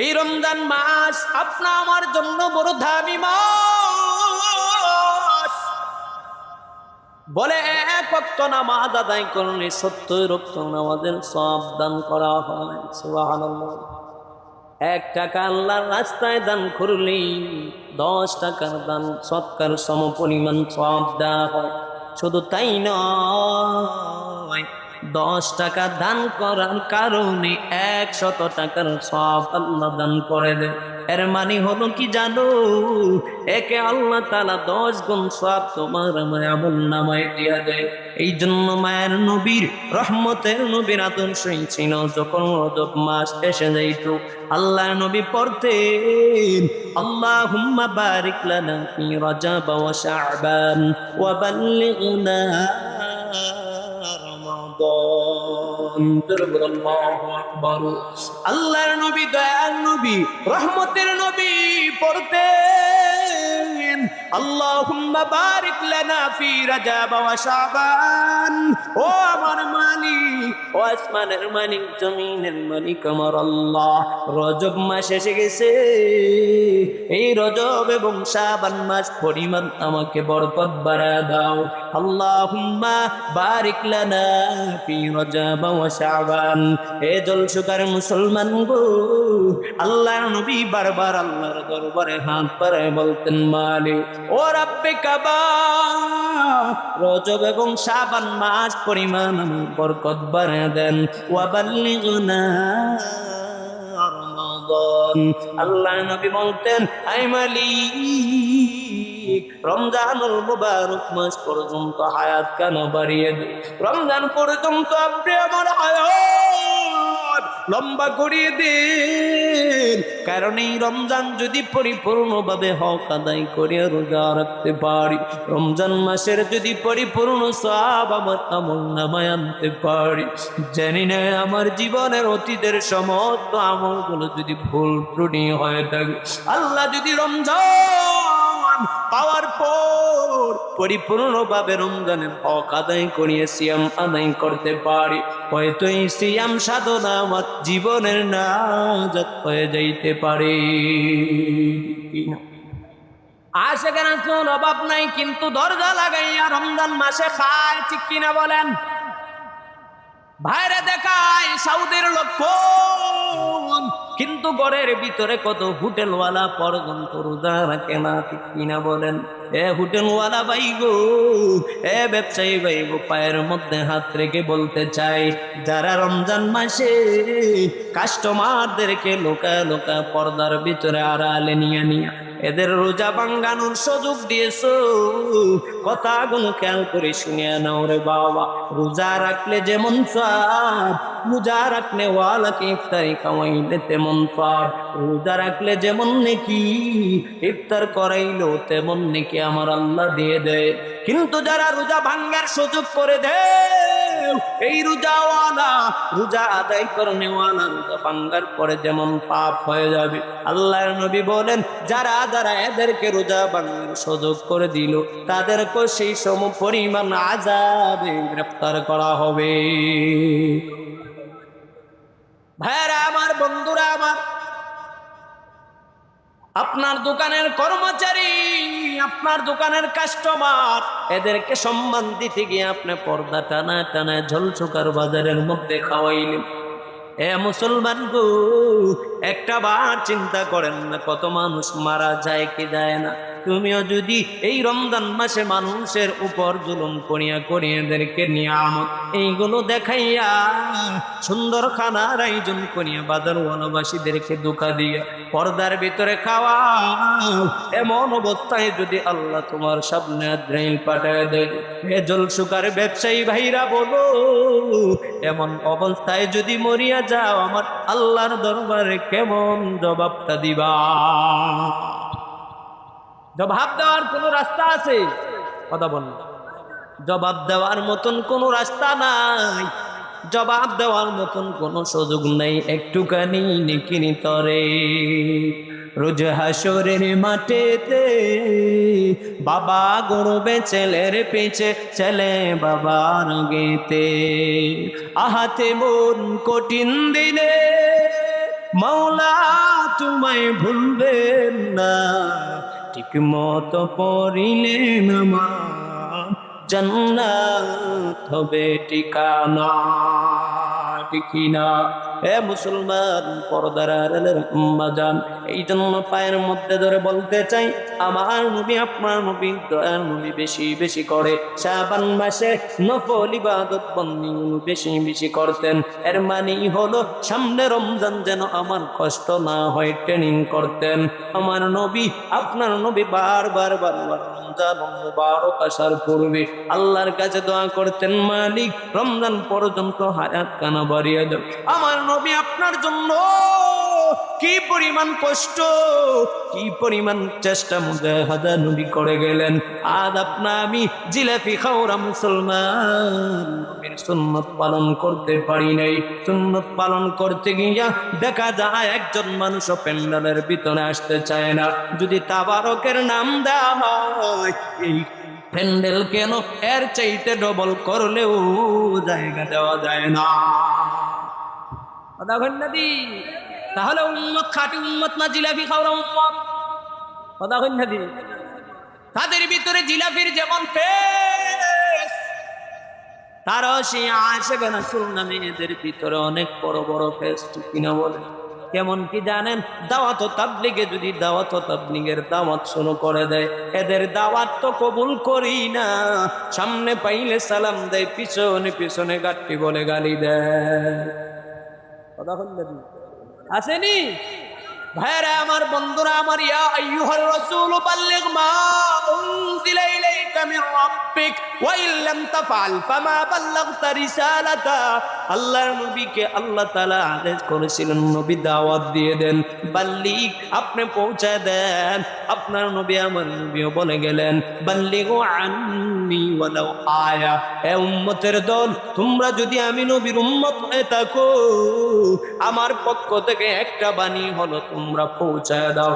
এই রমজান মাস, আপনা আমার জন্য বড় দামি মাস। বলে, এক রক্ত নামাজ আদায় করলে সত্তর রক্ত নামাজের সব দান করা হয়, সুবহানাল্লাহ। এক টাকা আল্লাহর রাস্তায় দান করলেই দশ টাকার দান, সৎকার সম পরিমাণ সব দেওয়া হয়। শুধু তাই নয় দশ টাকা দান করার কারণে একশত টাকার সব আল্লাহ দান করে দেয় এর মানে হলো কি জানো? একে আল্লাহ তালা দশ গুণ সব তোমার আমল নামায় দিয়া দেয়। এই জন্য মায়ের নবীর রহমতের নবীর আদর্শই ছিল যখন রজব মাস এসে যাইত। আল্লাহ নবী পড়তেন, আল্লাহুম্মা বারিক লানা ফি রজব ওয়া শাবান ওয়া বাল্লিগনা আল্লাহর নবী দয়াল নবী, রহমতের নবী মালিক জমিনের আল্লাহ। গেছে। এই আমাকে বরকত বাড়া দাও। আল্লাহুম্মা বারিক লানা ফি রজব ওয়া শাবান। এ জল সুকার মুসলমান গো, আল্লাহর নবী বারবার আল্লাহর দরবারে হাত পারে বলতেন, মালিক, ও রাব্বে কাবা, রজব এবং শাবান মাস পরিমাণ বরকত বাড়া দেন। ওয়া বাল্লিগনা রমাদান। আল্লাহ নবী বলতেন আই মালিক রমজানুল মুবারক মাস পর্যন্ত হায়াত কেন বাড়িয়ে দে রমজান পর্যন্ত আপনি হায়াত লম্বা করিয়ে দেন। কারণ এই রমজান যদি পরিপূর্ণভাবে হক আদায় করে রোজা রাখতে পারি, রমজান মাসের যদি পরিপূর্ণ সব আমার আমল নামায় আনতে পারি, জানি না আমার জীবনের অতীতের সমস্ত আমলগুলো যদি ভুল ত্রুটি হয়ে থাকে। আল্লাহ যদি রমজান পাওয়ার পর পরিপূর্ণভাবে রমজানের হক আদায় করিয়ে সিয়াম আদায় করতে পারি। হয়তো এই সিয়াম সাধনা আমার জীবনের নাজাত হয়ে যাইতে পারে। আসে কেন চুল অভাব নাই, কিন্তু দরজা লাগাইয়া রমজান মাসে খায়, ঠিক কিনা বলেন? ভাইরে দেখায়, সাউদের কিন্তু ঘরের ভিতরে কত হোটেলওয়ালা পর্যন্ত রোজা রাখে না ঠিক কিনা বলেন? এ হোটেলওয়ালা ভাই গো, এ ব্যবসায়ী ভাই গো, পায়ের মধ্যে হাত রেখে বলতে চাই, যারা রমজান মাসে কাস্টমারদেরকে লোকা লোকা পর্দার ভিতরে আড়ালে নিয়ে নিয়ে এদের রোজা ভাঙ্গানোর সুযোগ দিয়েছ? কথাগুলো খেয়াল করে শুনিয়ে নাও রে বাবা। রোজা রাখলে যেমন সব রোজা রাখলে ওয়ালাকে ইফতারি খাওয়াইলে তেমন পাপ রোজা রাখলে যেমন নাকি, ইফতার করাইলো তেমন নাকি আমার আল্লাহ দিয়ে দেয়। কিন্তু যারা রোজা ভাঙ্গার সুযোগ করে দেয় এই রোজাওয়ালা, রোজা আদায় করনেওয়ালা, রোজা ভাঙ্গার পরে যেমন পাপ হয়ে যাবে। আল্লাহর নবী বলেন, যারা যারা এদেরকে রোজা ভাঙ্গার সুযোগ করে দিল তাদেরকে সেই সম পরিমাণ আজাবে গ্রেফতার করা হবে। ভাইরা, আমার বন্ধুরা, আমার আপনার দোকানের কর্মচারী, আপনার দোকানের কাস্টমার, এদেরকে সম্মান দিতে গিয়ে আপনি পর্দা টানা টানা ঝলছুকার বাজারের মধ্যে খাওয়াইলেন। এ মুসলমান গো, একটা বার চিন্তা করেন না, কত মানুষ মারা যায় কি যায় না। তুমিও যদি এই রমজান মাসে মানুষের উপর জুলুম করিয়া করিয়া এদেরকে নিয়ামত এইগুলো দেখাইয়া সুন্দর খানার আয়োজন করিয়া বাজারওয়ালাবাসীদেরকে ধোকা দিয়া পর্দার ভিতরে খাওয়া এমন অবস্থায় যদি আল্লাহ তোমার সামনে আদ্রাইল পাঠায় দেয়, হে সুকার ব্যবসায়ী ভাইরা বলো, এমন অবস্থায় যদি মরিয়া যাও, আমার আল্লাহর দরবারে কেমন জবাবটা দিবা? জবাব দেওয়ার কোনো রাস্তা আছে? কথা বল। জবাব দেওয়ার মতন কোনো রাস্তা নাই। জবাব দেওয়ার মতন কোনো সুযোগ নেই। একটুখানি নিকিনি তরে, রোজ হাসরের মাঠেতে বাবা গড়বে ছেলের পেছে ছেলে বাবার গেতে আহাতে মন কঠিন দিনে মাওলা তোমায় ভুলবেন না। মতো পড়িলে নামাজ জান্নাত হবে ঠিকানা। ঠিক না এ মুসলমান, পর্দার এই জন্য পায়ের মধ্যে ধরে বলতে চাই, আমার নবী, আপনার নবী দয়ার নবী বেশি বেশি করে, শাবান মাসে নফল ইবাদত বেশি বেশি করতেন। এর হলো, সামনে রমজান যেন আমার কষ্ট না হয় ট্রেনিং করতেন। আমার নবী, আপনার নবী বারবার বারবার রমজান মুবারক আসার পূর্বে আল্লাহর কাছে দোয়া করতেন, মালিক, রমজান পর্যন্ত হায়াত কানা বাড়িয়ে দেব। আমার নবী আপনার জন্য কি পরিমাণ কষ্ট, কি পরিমাণ চেষ্টা মুজাহাদা নবী করে গেলেন। আজ আপনা আমি জিলাপি খাওরা মুসলমান, নবীর সুন্নত পালন করতে পারি নাই। সুন্নত পালন করতে গিয়া দেখা যায় একজন মানুষ প্যান্ডালের ভিতরে আসতে চায় না। যদি তাবারকের নাম দেওয়া হয়, এই প্যান্ডেল কেন? এর চাইতে ডবল করলেও জায়গা দেওয়া যায় না। নাদি তাহলে উম্মত খাটি উম্মত না জিলাপি খাওয়া উম্মত? কথা নাদি তাদের ভিতরে জিলাপির যেমন ফেস তারও সেই আসবে না শুননা মেয়েদের ভিতরে অনেক বড় বড় ফেস কিনা বলে? কেমন কি জানেন? দাওয়াত তাবলিগে যদি দাওয়াত তাবলিগের দাওয়াত শুরু করে দেয়, এদের দাওয়াত তো কবুল করি না। সামনে পাইলে সালাম দেয়, পিছনে পিছনে গাঠটি বলে গালি দেয়। কথা আসেনি? ভাইরা আমার বন্ধুরা, আমার ইয়া আইয়ুহার রাসূল, বাল্লিগ মা উনজিলা ইলাইকা মির রাব্বিক ওয়া ইল্লাম তাফআল ফামা বাল্লাগতা রিসালাতা। আল্লাহর নবীকে আল্লাহ তাআলা আদেশ করেছিলেন, নবী দাওয়াত দিয়ে দেন। বাল্লিগ, আপনি পৌঁছায় দেন। আপনার নবী আমার নবীও বলে গেলেন, বাল্লিগু আন্নি ওয়ালাউ আয়া। এ উম্মতের দল, তোমরা যদি আমি নবীর উম্মত হয়ে থাকো, আমার পক্ষ থেকে একটা বাণী হলো পৌঁছায় দাও।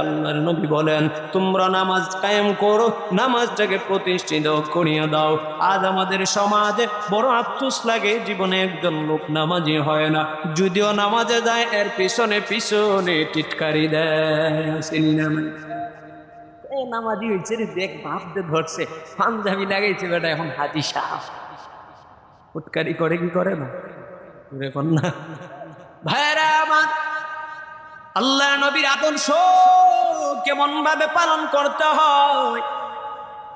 আল্লাহর নবী বলেন, তোমরা নামাজ কায়েম করো, নামাজটাকে প্রতিষ্ঠিত করিয়ে দাও। আজ আমাদের সমাজে বড় আফসোস লাগে, জীবনে একজন লোক নামাজি হয় না। যদিও নামাজে যায়, এর পিছনে পিছনে টিটকারি দেয়। এ নামাজি হয়েছে রে, দেখ ভাবতে ধরছে। পাঞ্জাবি লাগাইছে বেটা, এখন হাজি সাহ উৎকারি করে কি করে না? দেখুন না ভাইরা আমার আল্লাহ নবীর আদর্শ কেমন ভাবে পালন করতে হয়?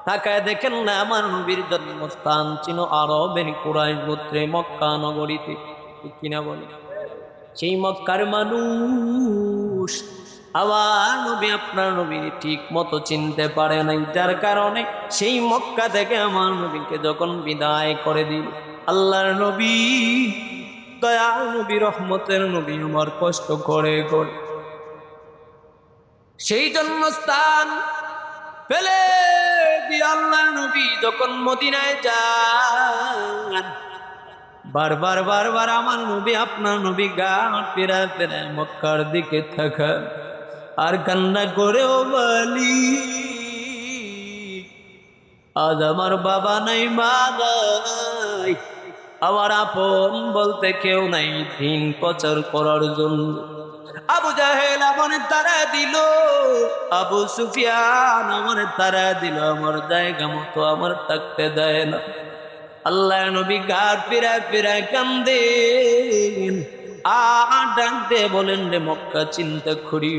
তাকায় দেখেন না, আমার নবীর জন্মস্থান ছিল আরবের কুরাই গোত্রে, মক্কা নগরীতে। কিনা বলে সেই মক্কার মানুষ আবার নবী, আপনার নবী ঠিক মতো চিনতে পারে নাই। যার কারণে সেই মক্কা থেকে আমার নবীকে যখন বিদায় করে দিল, আল্লাহর নবী দয়াল নবী, রহমতের নবী আমার কষ্ট করে করে সেই জন্য স্থান ফেলে দিয়ে আল্লাহ নবী যখন মদিনায় যান। বারবার বারবার আমার নবী, আপনার নবী গান ফেরা ফেরা মক্কার দিকে থাকা। আর কান্না করেও বলি, আজ আমার বাবা নাই, মা আমার আপন বলতে কেউ নাই, দিন প্রচার করার জন্য। আবু জাহেল আমার তারা দিল, আবু সুফিয়ান আমার তারা দিল, আমার জায়গা মতো আমার থাকতে দেয় না। আল্লাহ নবী গার পিরা পিরা কান্দে আর ডাক দিয়ে বলেন, রে মক্কা চিন্তা করি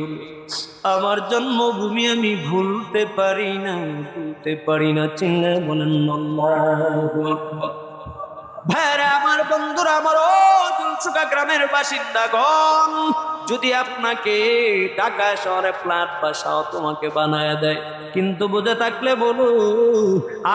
আমার জন্মভূমি আমি ভুলতে পারি না, ভুলতে পারি না চিন্তা বলেন, আল্লাহু। ভাইরা, আমার বন্ধুরা, আমার ও জুলসুকা গ্রামের বাসিন্দাগণ, যদি আপনাকে ঢাকা শহরে ফ্ল্যাট বাসাও তোমাকে বানায় দেয়, কিন্তু বুঝে থাকলে বলো,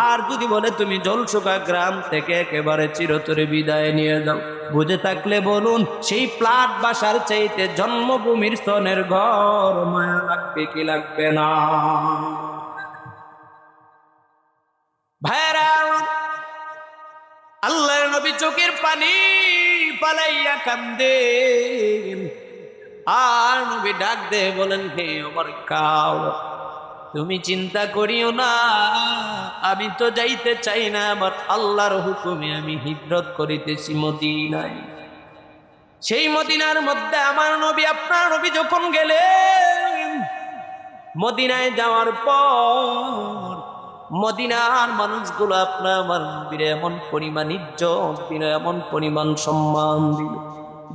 আর যদি বলে তুমি জলসুকা গ্রাম থেকে একেবারে চিরতরে বিদায় নিয়ে যাও, বুঝে থাকলে বলুন, সেই প্লাট বাসার চাইতে জন্মভূমির স্তনের ঘর মায়া লাগবে কি লাগবে না? ভাইরা আল্লাহর নবী চোখের পানি পালাইয়া কান্দে। আর নবী ডাক দে, বলেন, হে আমার কাও তুমি চিন্তা করিও না, আমি তো যাইতে চাই না, আমার আল্লাহর হুকুমে আমি হিজরত করিতেছি মদিনায়। সেই মদিনার মধ্যে আমার নবী, আপনার নবী যখন গেলেন, মদিনায় যাওয়ার পর মদিনার মানুষগুলো আপনার আমার এমন পরিমাণ ইজ্জত দিল, এমন পরিমাণ সম্মান দিল।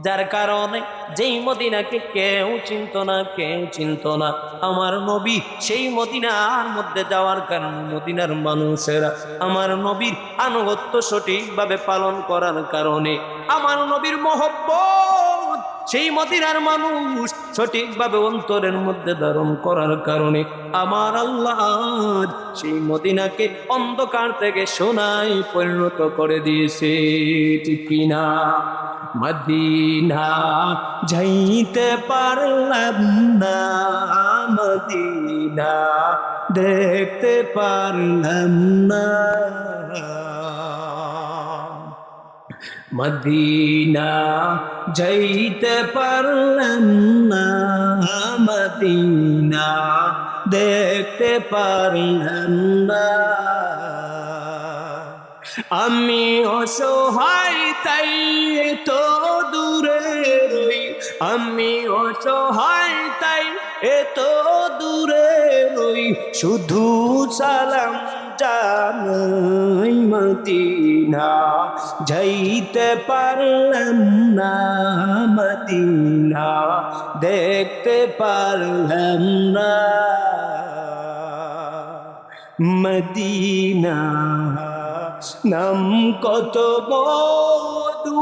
যার কারণে যেই মদিনাকে কেউ চিনত না, কেউ চিনত না। আমার নবী সেই মদিনার মধ্যে যাওয়ার কারণে মদিনার মানুষেরা আমার নবীর আনুগত্য সঠিকভাবে পালন করার কারণে আমার নবীর মহব্বত সেই মদিনার মানুষ সঠিকভাবে অন্তরের মধ্যে ধারণ করার কারণে আমার আল্লাহ সেই মদিনাকে অন্ধকার থেকে সোনায় পরিণত করে দিয়েছে কিনা? মদিনা যাইতে পারলাম না, মদিনা দেখতে পারলাম না। মদিনা যাইতে পারলাম না, মদিনা দেখতে পারলাম না। আমি অসহায়, তাই তো দূরে রই। আমি অসহায়, তাই এত দূরে রই। শুধু সালাম জানাই মদিনা যাইতে পারলাম না মদিনা দেখতে পারলাম না মদিনা। নাম কত বধু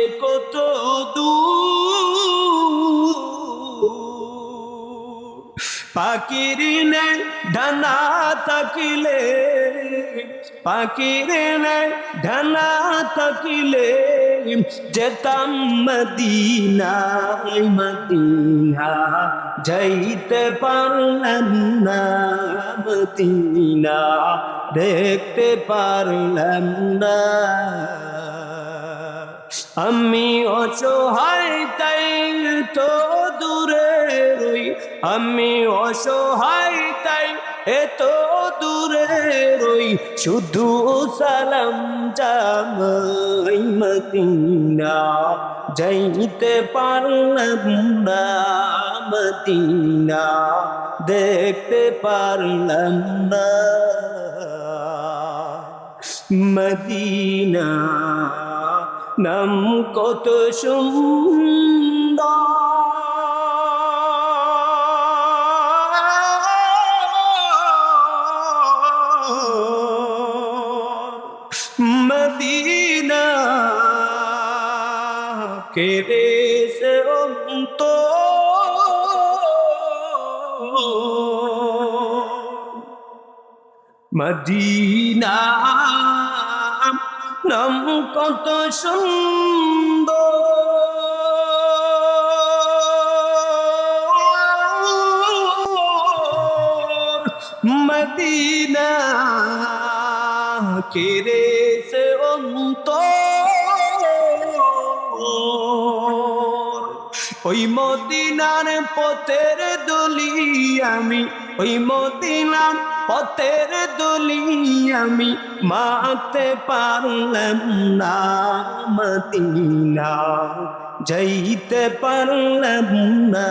পাখির নে ডানা থাকিলে পাখির নে ডানা থাকিলে যেতাম মদিনা মদিনা যাইতে পারলাম না, মদিনা দেখতে পারলাম না। আমি অসহায়, তাই তো দূরে আমি অসহায়, তাই এত দূরে রই শুধু সালাম জামাই মদিনা। যাইতে পারলাম না মদিনা, দেখতে পারলাম না মদিনা। নাম কত সুন্দর। মদিনা। কেড়ে সে মদিনা নাম কত সুন্দর। মদিনা কেরে ওই মদিনার পথের দলি আমি, ওই মদিনার পথের দলি আমি। মাতে পারলাম না মদিনা, যাইতে পারলাম না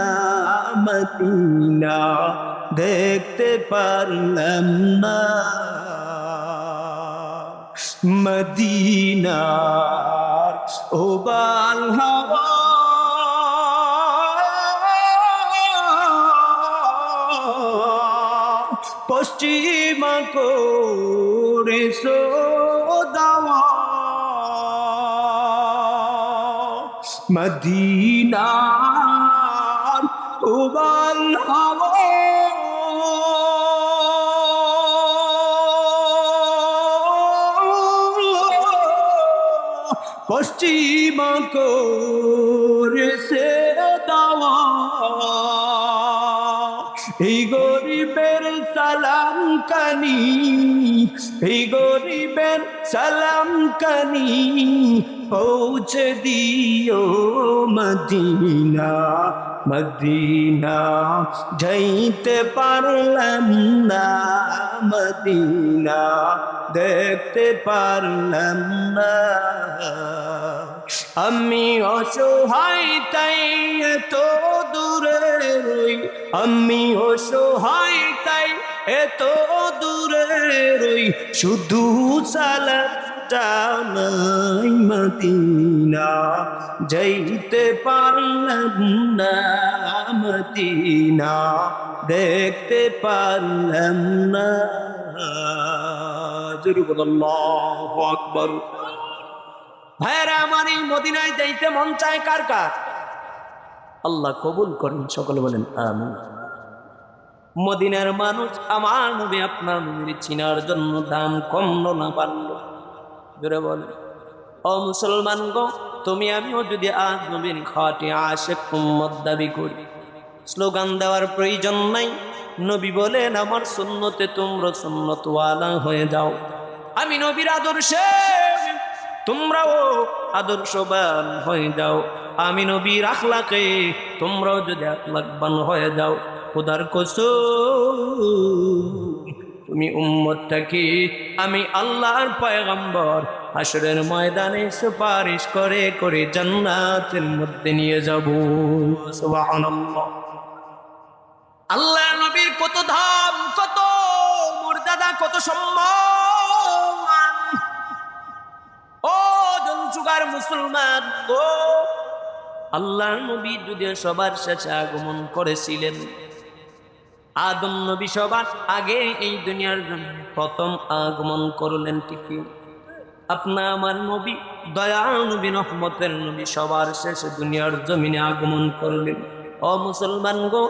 মদিনা, দেখতে পারলাম না মদিনার। ও বাল হাওয়া পশ্চিমা করে মদিনার উবাল পশ্চিমা কানি এই গরিবের সালাম কানি পৌঁছে দিও মদিনা মদিনা, যাইতে পারলাম না মদিনা, দেখতে পারলাম না। আমি অসহায়, তাই এত দূরে রই, আমি অসহায়, তাই এত দূরে রই শুধু নাই মদিনা। যাইতে পারলাম না মদিনা, দেখতে পারলাম না। জরুরুল্লাহ ভাইরা আমার এই মদিনায় যাইতে মন চায় কার কার? আল্লাহ কবুল করেন, সকলে বলেন আমি মদিনার মানুষ আমার নবী আপনার নবীর চিনার জন্য দাম কমলো না বাড়লো। জোরে বলে। ও মুসলমান গো, তুমি আমিও যদি আজ নবীর খাটে আসে কুম্মত দাবি করি, স্লোগান দেওয়ার প্রয়োজন নাই। নবী বলেন, আমার সুন্নতে তোমরা সুন্নতওয়ালা হয়ে যাও। আমি নবীর আদর্শে, তোমরাও আদর্শবান হয়ে যাও। আমি নবীর আখলাকে, তোমরাও যদি আখলাকবান হয়ে যাও। খোদার কসু তুমি উম্মতটাকে আমি আল্লাহর পয়গম্বর। হাসরের ময়দানে সুপারিশ করে করে জান্নাতের মধ্যে নিয়ে যাব। আল্লাহ নবীর কত ধাম, কত মর্যাদা, কত সম্মান। ও জনসুগার মুসলমান গো আল্লাহ নবী যদি সবার শেষে আগমন করেছিলেন আদম নবী সবার আগে এই দুনিয়ার জন্য প্রথম আগমন করলেন ঠিকই। আপনা আমার নবী দয়া নবী, রহমতের নবী সবার শেষে দুনিয়ার জমিনে আগমন করলেন। ও মুসলমান গো,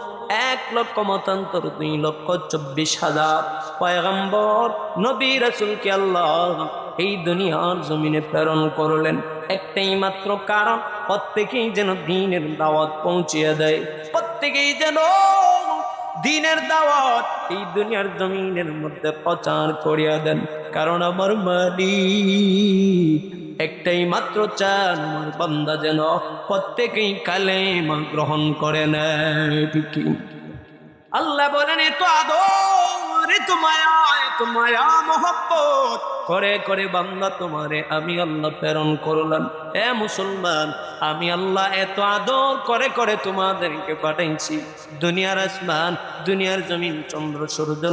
এক লক্ষ মতান্তর, দুই লক্ষ চব্বিশ হাজার পয়গম্বর, নবী রাসুলকে আল্লাহ এই দুনিয়ার জমিনে প্রেরণ করলেন। একটাই মাত্র কারণ, প্রত্যেকেই যেন দিনের দাওয়াত পৌঁছিয়ে দেয়। প্রত্যেকেই যেন দিনের দাওয়াত এই দুনিয়ার জমিনের মধ্যে প্রচার করিয়া দেন। কারণ আমার মালিক একটাই মাত্র চান, আমার বান্দা যেন প্রত্যেকেই কালেমা গ্রহণ করে নেয় আল্লাহ বলেন এত আদর এত মায়া এত মায়া, মহব্বত। করে করে বান্দা তোমারে আমি আল্লাহ প্রেরণ করলাম। এ মুসলমান আমি আল্লাহ এত আদর করে করে তোমাদেরকে পাঠাইছি। দুনিয়ার আসমান, দুনিয়ার জমিন, চন্দ্র, সূর্য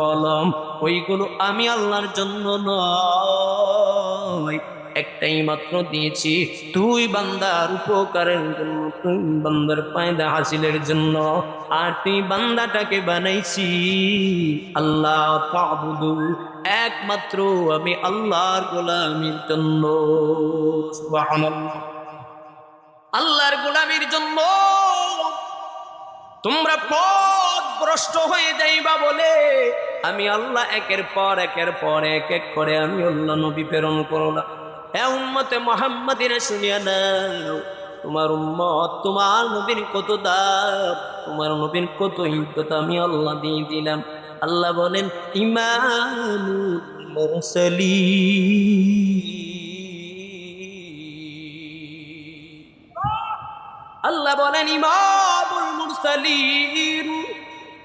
কলম, ওইগুলো আমি আল্লাহর জন্য নয়। একটাই মাত্র দিয়েছি তুই বান্দার উপকারের জন্য তুই বান্দার পায়দা হাসিলের জন্য। আর তুই বান্দাটাকে বানাইছি আল্লাহ তাবুদু একমাত্র আমি আল্লাহর গোলামির জন্য। আল্লাহর গোলামির জন্য। তোমরা পথ ভ্রষ্ট হয়ে যাইবা বলে আমি আল্লাহ একের পর একের পর এক এক করে আমি আল্লাহ নবী প্রেরণ করলাম এ উম্মতে মোহাম্মদিনে শুনিয়া নাও, তোমার উম্মত, তোমার নবীর কত দাম তোমার নবীর কত ইজ্জত আমি আল্লাহ দিয়ে দিলাম। আল্লাহ বলেন ইমান আল্লাহ বলেন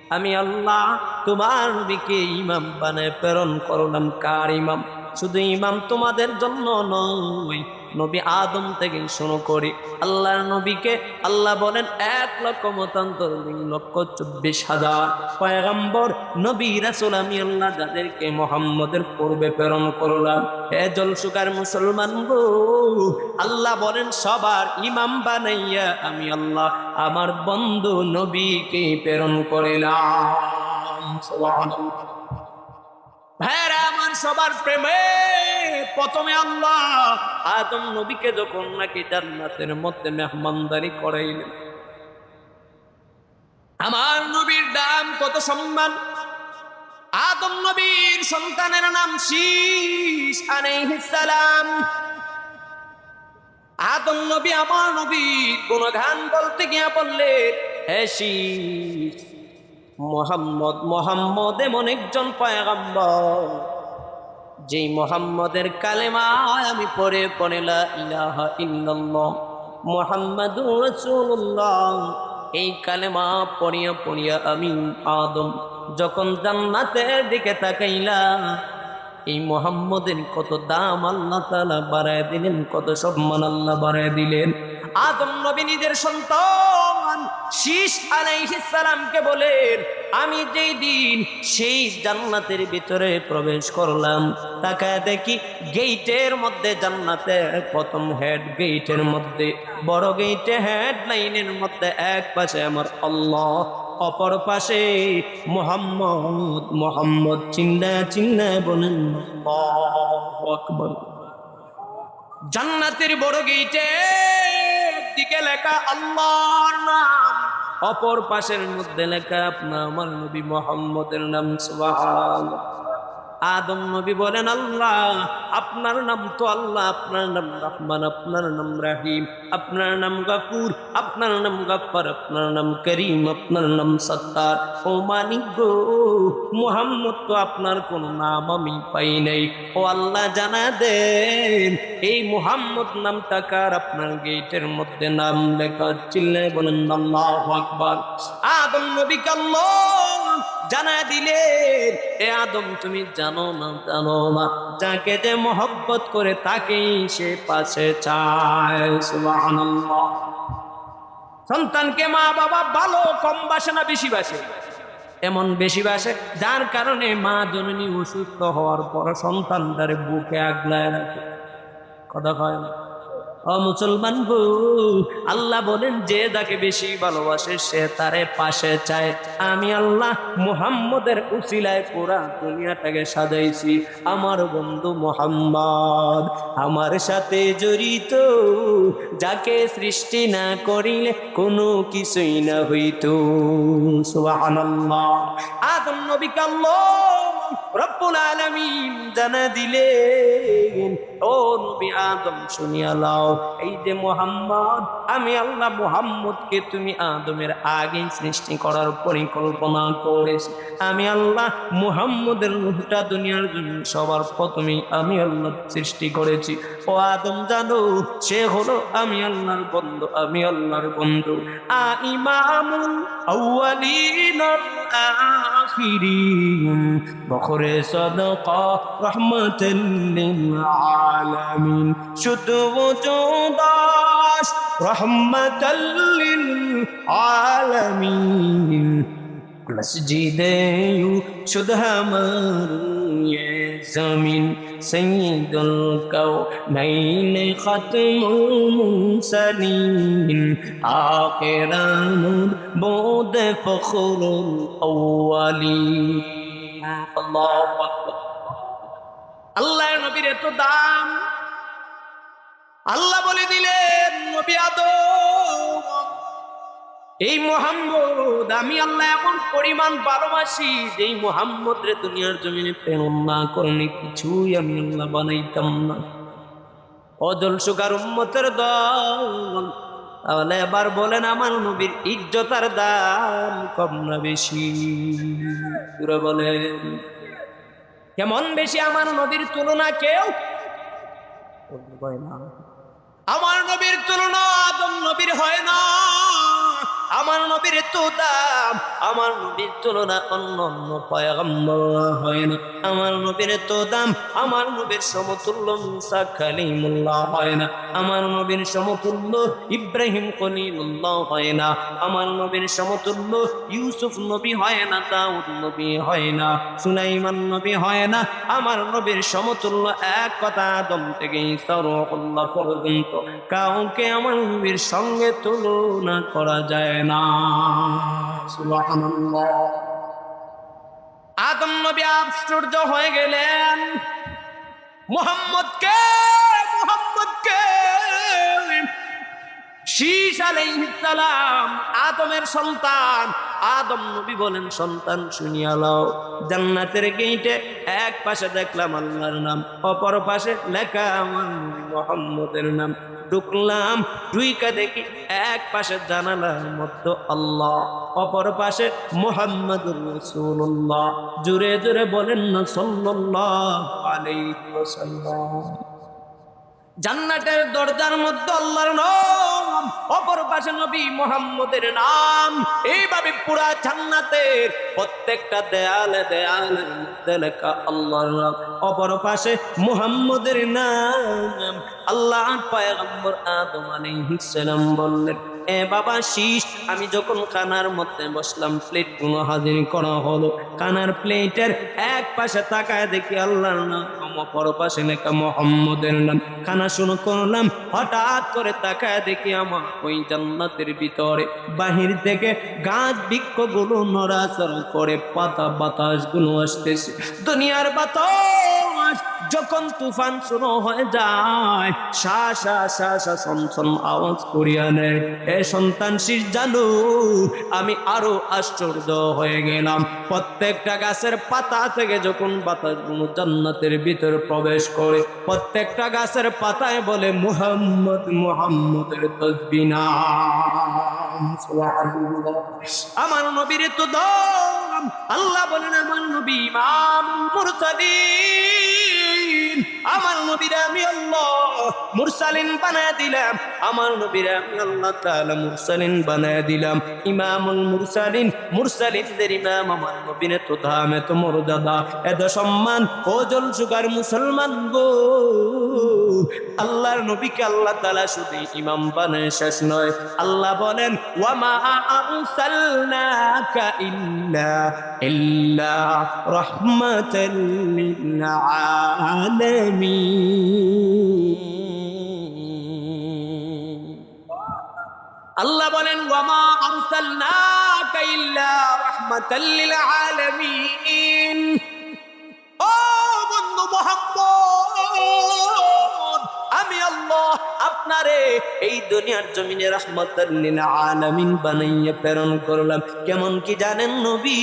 আমি আল্লাহ তোমার দিকে ইমাম বানায় প্রেরণ করলাম। কার ইমাম? শুধু ইমাম তোমাদের জন্য নয় নবী আদম থেকে শুরু করি। আল্লাহর নবীকে আল্লাহ বলেন, এক লক্ষ মতান্তর, দুই লক্ষ চব্বিশ হাজার। পয়গম্বর, নবী রাসুল, আমি আল্লাহ যাদেরকে মোহাম্মদের পূর্বে প্রেরণ করলাম। হে জলসুকার মুসলমান গো, আল্লাহ বলেন, সবার ইমাম বানাইয়া আমি আল্লাহ আমার বন্ধু নবীকে প্রেরণ করিলাম। আমার সবার প্রেমে প্রথমে আল্লাহ আদম নবীকে যখন নাকি আমার নবীর দাম কত সম্মান? আদম নবীর সন্তানের নাম শীষ সালাম। আদম নবী আমার নবী গুণগান বলতে গিয়া বললে হে শীষ মোহাম্মদ মোহাম্মদ এমন একজন পয়গম্বর, যেই মোহাম্মদের কালেমায় আমি পরে ইলাহা ইল্লাল্লাহ মোহাম্মদুর এই কালেমা পড়িয়া পড়িয়া আমি আদম যখন জান্নাতের দিকে তাকাইলাম, এই মোহাম্মদের কত দাম আল্লাহ তাআলা বাড়ায় দিলেন, কত সম্মান আল্লাহ বাড়ায় দিলেন। আদম নবী নিজের সন্তান শীষ আলাইহিস সালামকে বলেন আমি যেই দিন সেই জান্নাতের ভিতরে প্রবেশ করলাম। তাকায় দেখি গেইটের মধ্যে জান্নাতের প্রথম হেড গেইটের মধ্যে, বড় গেইটে হেড লাইনের মধ্যে এক পাশে আমার আল্লাহ, অপর পাশে মোহাম্মদ মোহাম্মদ চিন্না চিন্না বলেন আকবার। জান্নাতের বড় গেইটে, দিকে লেখা আল্লাহর নাম, অপর পাশের মধ্যে লেখা আপনার আমার নবী মোহাম্মদের নাম সুবহান আদম নবী বলেন, আল্লাহ, আপনার নাম তো আল্লাহ, আপনার নাম রহমান, আপনার নাম রাহিম, আপনার নাম গাফুর, আপনার নাম গাফার, আপনার নাম করিম, আপনার নাম সত্তার। ও মানিক গো, মোহাম্মদ তো আপনার কোন নাম আমি পাই নাই। ও আল্লাহ, জানা দেন, এই মোহাম্মদ নাম টাকার আপনার গেটের মধ্যে নাম লেখা চিল্লে বলেন, আল্লাহ আকবার। আদম নবী আল্লাহ জানা দিলেন, এ আদম, তুমি জানো না জানো না। যাকে যে মহব্বত করে তাকেই সে পাশে চায়। সন্তানকে মা বাবা ভালো, কম বাসে না বেশি বাসে? এমন বেশি বাসে? যার কারণে মা জননী অসুস্থ হওয়ার পর সন্তান তার বুকে আগলায় রাখে। কথা কয় না? মুসলমান গো, আল্লাহ বলেন, যে তাকে বেশি ভালোবাসে, সে তারে পাশে চায়। আমি আল্লাহ মুহাম্মদের উসিলায় পুরা দুনিয়াটাকে সাজাইছি। আমার বন্ধু মোহাম্মদ আমার সাথে জড়িত, যাকে সৃষ্টি না করিলে কোনো কিছুই না হইত। আদম নবীকে আল্লাহ রব্বুল আলামিন জানা দিলেন ও নবী আদম শুনিয়া লাও এই যে মোহাম্মদ, আমি আল্লাহ মোহাম্মদকে তুমি আদমের আগেই সৃষ্টি করার পরিকল্পনা করেছি। আমি আল্লাহ মুহাম্মদের রূহটা দুনিয়ার জন্য সবার প্রথমেই আমি আল্লাহ সৃষ্টি করেছি। ও আদম জানো, সে হলো আমি আল্লাহর বন্ধু, আমি আল্লাহর বন্ধু। আ ইমামুল আউয়ালিন আখিরিন, বখরে সদকা রহমাতাল লিল আলামিন। আলামিন শুধু চৌদাস রহমতাল্লিল আলামিন মসজিদে শুধু আমার জমিন سيد الكونين ختم المرسلين آخر نور بود فخر الأولين الله أكبر এত দাম? আল্লাহ বলে দিলেন, নবী আদম, এই মোহাম্মদ, আমি আল্লাহ এমন পরিমাণ ভালোবাসি যে মোহাম্মদ রে দুনিয়ার জমিনে প্রেরণ না করলে কিছুই আমি আল্লাহ বানাইতাম না। অজল সুগার উম্মতের দল, তাহলে এবার বলেন আমার নবীর ইজ্জতার দাম কম না বেশি? বলেন। কেমন বেশি আমার নদীর তুলনা কেউ আমার নবীর তুলনা আদম নবীর হয় না। আমার নবীর তো দাম আমার নবীর তুলনা অন্য অন্য পয়গম্বর হয় না। আমার নবীর তো দাম আমার নবীর সমতুল্য মুসা কালিমুল্লাহ হয় না। আমার নবীর সমতুল্য ইব্রাহিম কলিমুল্লাহ হয় না। আমার নবীর সমতুল্য ইউসুফ নবী হয় না, দাউদ নবী হয় না, সুলাইমান নবী হয় না। আমার নবীর সমতুল্য এক কথা, আদম থেকে ইসরাউল্লাহ পর্যন্ত। কাউকে আমার নবীর সঙ্গে তুলনা করা যায় না আদম নবী আশ্চর্য হয়ে গেলেন। মোহাম্মদকে শীষ আলাইহিসসালাম আদমের সন্তান। আদম নবী বলেন, সন্তান শুনিয়া লও জান্নাতের গেইটে এক পাশে দেখলাম আল্লাহর নাম, অপর পাশে লেখা মোহাম্মদের নাম। ঢুকলাম, ঢুইকা দেখি এক পাশে জানালার মধ্যে আল্লাহ, অপর পাশে মোহাম্মদুর রাসূলুল্লাহ। জুড়ে জুড়ে বলেন না, সাল্লাল্লাহু আলাইহি ওয়াসাল্লাম। জান্নাতের দরজার মধ্যে আল্লাহর নাম। অপর পাশে নবী মোহাম্মদের নাম। এইভাবে পুরা জান্নাতের প্রত্যেকটা দেয়ালে আল্লাহর নাম, অপর পাশে মোহাম্মদের নাম। আল্লাহ পয়গম্বর আদম আলাইহিস বললেন, এ বাবা শীষ, আমি যখন কানার মধ্যে বসলাম প্লেটগুলো হাজির করা হলো। কানার প্লেটের পাশে তাকায় দেখি আল্লাহর নাম অপর পাশে লেখা মোহাম্মদের নাম। খানা শুরু করলাম হঠাৎ করে তাকায় দেখি আমার ওই জান্নাতের ভিতরে। বাহির থেকে গাছ বৃক্ষগুলো নড়াচড়া করে পাতা বাতাসগুলো আসতেছে। দুনিয়ার বাতাস যখন তুফান শুরু হয়ে যায় শা শা শা শা সনসন আওয়াজ করিয়া নেয় এ সন্তান শীষ জানু আমি আরও আশ্চর্য হয়ে গেলাম। প্রত্যেকটা গাছের পাতা থেকে যখন বাতাস জান্নাতের ভিতর প্রবেশ করে, প্রত্যেকটা গাছের পাতায় বলে, মুহাম্মদ, মুহাম্মদের তসবিনা আমার নবীর তো দম, আল্লাহ বলেন, আমার নবী ইমাম মুরসালিন। আমার নবীর আমি আল্লাহ মুরসালিন বানায় দিলাম। আমার নবীর আমি আল্লাহ তাআলা মুরসালিন বানায় দিলাম। ইমামুল মুরসালিন, মুরসালিনদের ইমাম আমার নবীর তো দাম, এত মর্যাদা, এত সম্মান। ও জল সুগার মুসলমান গো, আল্লাহর নবীকে আল্লাহ তাআলা শুধু ইমাম বানায় শেষ নয়। আল্লাহ বলেন, ওয়ামা আরসালনাকা ইল্লা ইল্লা রাহমাতাল লিল আলামিন। আল্লাহ বলেন ওয়ামা আরসালনাকা ইল্লা রাহমাতাল লিল আলামিন। ও বন্ধু মোহাম্মদ আমি আল্লাহ আপনারে এই দুনিয়ার জমিনে রহমতাল্লিল আলামিন বানাইয়া প্রেরণ করলাম। কেমন কি জানেন নবী?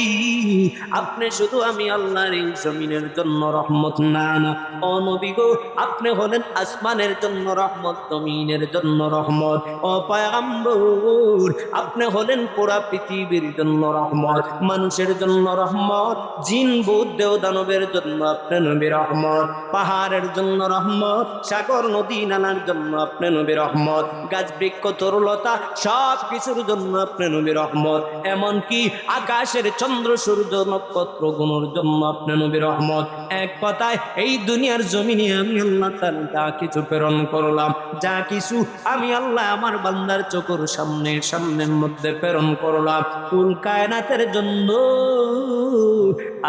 আপনি শুধু আমি আল্লাহর এই জমিনের জন্য রহমত, না না। ও নবী গো, আপনি হলেন আসমানের জন্য রহমত, জমিনের জন্য রহমত। ও পায়গাম্বর, আপনি হলেন পুরা পৃথিবীর জন্য রহমত, মানুষের জন্য রহমত, জিন বৌদ্ধ দানবের জন্য আপনি নবী রহমত, পাহাড়ের জন্য রহমত, সাগর, নদী নানার জন্য আপনি নবী রহমত। গাছ, বৃক্ষ, তরুলতা, সব কিছুর জন্য আপনি নবী রহমত। এমনকি আকাশের চন্দ্র, সূর্য, নক্ষত্র গুণের জন্য আপনি নবী রহমত। এক কথায়, এই দুনিয়ার জমিনে আমি আল্লাহ তাআলা যা কিছু প্রেরণ করলাম, যা কিছু আমি আল্লাহ আমার বান্দার চোখের সামনে, সামনের মধ্যে প্রেরণ করলাম। কুল কায়নাতের জন্য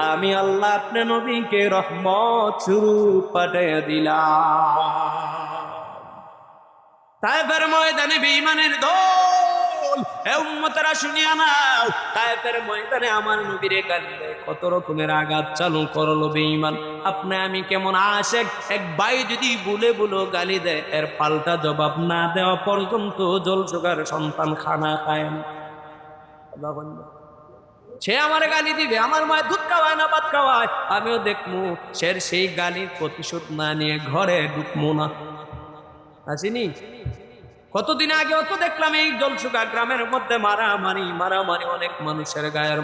আমি আল্লাহ আপনি নবীকে রহমত শুরু পাঠিয়ে দিলাম। তাইফের ময়দানে বেঈমানের দল। এ উম্মতেরা শুনিয়া নাও, তাইফের ময়দানে আমার নবীরে কান্দে কত রকমের আঘাত চালু করল বেঈমান। আপনি আমি কেমন আশেক? এক ভাই যদি বলে বলো গালি দেয়, এর পাল্টা জবাব না দেওয়া পর্যন্ত জল সুগার সন্তান খানা খায়। সে আমার গালি দিবে, আমার মায়ের দুধ খাওয়ায় না ভাত খাওয়ায়, আমিও দেখব সে সেই গালির প্রতিশোধ না নিয়ে ঘরে ঢুকবো না। আসিনি কতদিন আগে তো দেখলাম এই জলসুকা গ্রামের মধ্যে মারামারি মারামারি অনেক মানুষের গায়ের